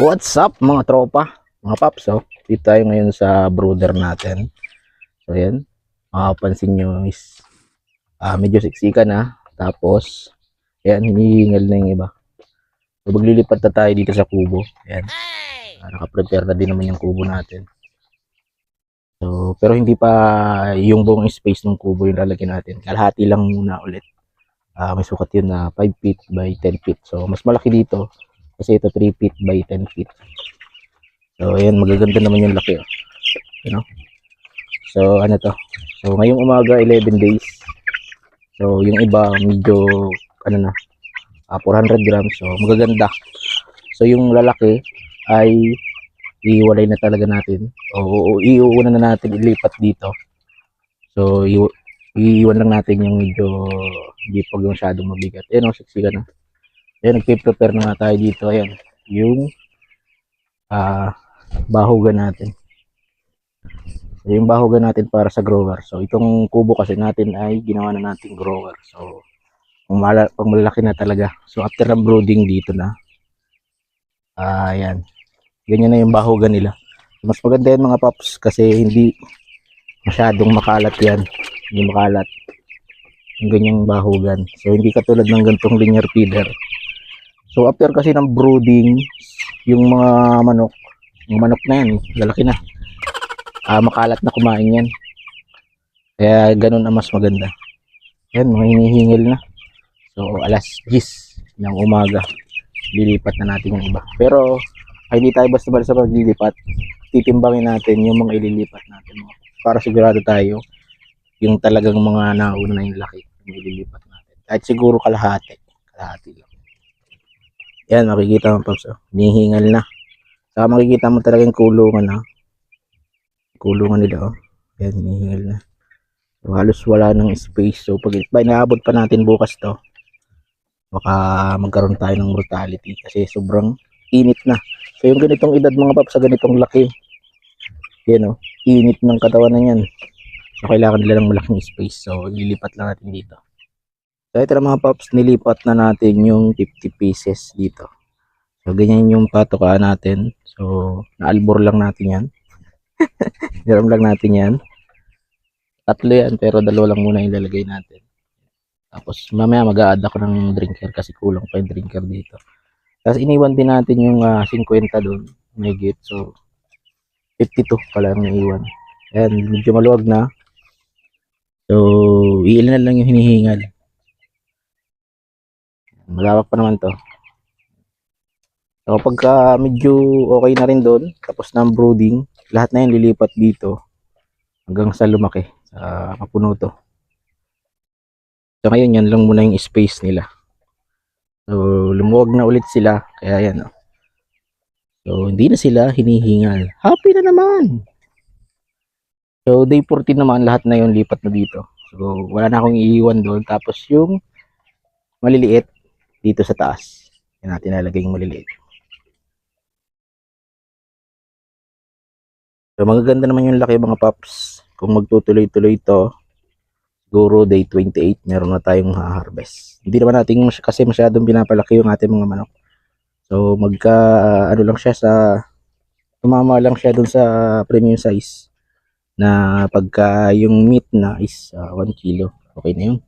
What's up mga tropa? Mga paps, oh. Dito tayo ngayon sa brooder natin. So, yan. Makapansin nyo is ah, medyo siksikan na. Tapos, yan, hinihingal na yung iba. So, maglilipat na tayo dito sa kubo. Yan. Ah, naka-prepare na din naman yung kubo natin. So, pero hindi pa yung buong space ng kubo yung lalagyan natin. Kalahati lang muna ulit. Ah, may sukat yun na 5 feet by 10 feet. So, mas malaki dito. Kasi ito 3 feet by 10 feet. So, ayan, magaganda naman yung laki. Oh. You know? So, ano to? So, ngayong umaga, 11 days. So, yung iba, medyo, ano na, ah, 400 grams. So, magaganda. So, yung lalaki ay iiwalay na talaga natin. O, o iuuna na natin ilipat dito. So, iiwan lang natin yung medyo hindi pag masyadong mabigat. Ayan, o, siksikan na. Ayan, nagpe-prepare na tayo dito. Ayan, yung ah bahugan natin. So, yung bahugan natin para sa grower. So, itong kubo kasi natin ay ginawa na nating grower. So, pang, mala, pang malaki na talaga. So, after ng brooding dito na. Ah, ayan. Ganyan na yung bahugan nila. Mas maganda yan mga paps kasi hindi masyadong makalat yan. Hindi makalat. Yung ganyang bahugan. So, hindi katulad ng gantong linear feeder. So after kasi ng brooding, yung mga manok, yung manok na yan, lalaki na. Ah, makalat na kumain yan. Kaya ganun ang mas maganda. Yan, mga hinihingil na. So alas 10 ng umaga, lilipat na natin yung iba. Pero ay hindi tayo basta-basta maglilipat. Titimbangin natin yung mga ililipat natin. mga- Para sigurado tayo yung talagang mga nauna na yung laki yung ililipat natin. Kahit siguro kalahati. Kalahati lang. Yan, makikita mo Pops. Oh. Nihingal na. Saka makikita mo talaga yung kulungan ha. Kulungan nila oh. Yan, hinihingal na. So, halos wala ng space. So pag inaabot pa natin bukas to, baka magkaroon tayo ng mortality kasi sobrang init na. So yung ganitong edad mga paps sa ganitong laki, yan oh, init ng katawan na yan. So kailangan nila ng malaking space. So lilipat lang natin dito. So ito na mga paps, nilipat na natin yung 50 pieces dito. So ganyan yung patokaan natin. So naalbor lang natin yan. Hiram lang natin yan. Tatlo yan pero dalawa lang muna ilalagay natin. Tapos mamaya mag-a-add ako ng drinker kasi kulang pa yung drinker dito. Tapos iniwan din natin yung ah, 50 doon. May gate. So 52 pala yung naiwan. Ayan, medyo maluwag na. So, iilan lang yung hinihingal. Malawak pa naman to. So, pagka medyo okay na rin doon, tapos na brooding, lahat na yan lilipat dito hanggang sa lumaki, sa mapuno to. So, ngayon yan lang muna yung space nila. So, lumuwag na ulit sila, kaya yan. Oh. So, hindi na sila hinihingal. Happy na naman! So, day 14 naman, lahat na yon lipat na dito. So, wala na akong iiwan doon. Tapos yung maliliit, dito sa taas. Yan natin nalagay yung maliliit. So magaganda naman yung laki mga paps. Kung magtutuloy-tuloy ito, siguro day 28, meron na tayong ha-harvest. Hindi naman natin kasi masyadong pinapalaki yung ating mga manok. So magka, ano lang siya sa, tumama lang siya dun sa premium size na pagka yung meat na is 1 kilo. Okay na yun.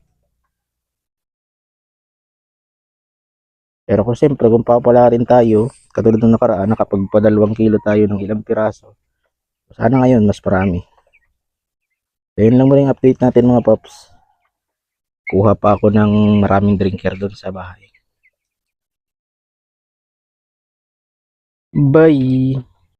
Pero kung siyempre, kung papala rin tayo, katulad ng nakaraan, nakapagpadalawang kilo tayo ng ilang piraso. Sana ngayon, mas marami. So, yun lang muna yung update natin mga paps. Kuha pa ako ng maraming drinker doon sa bahay. Bye!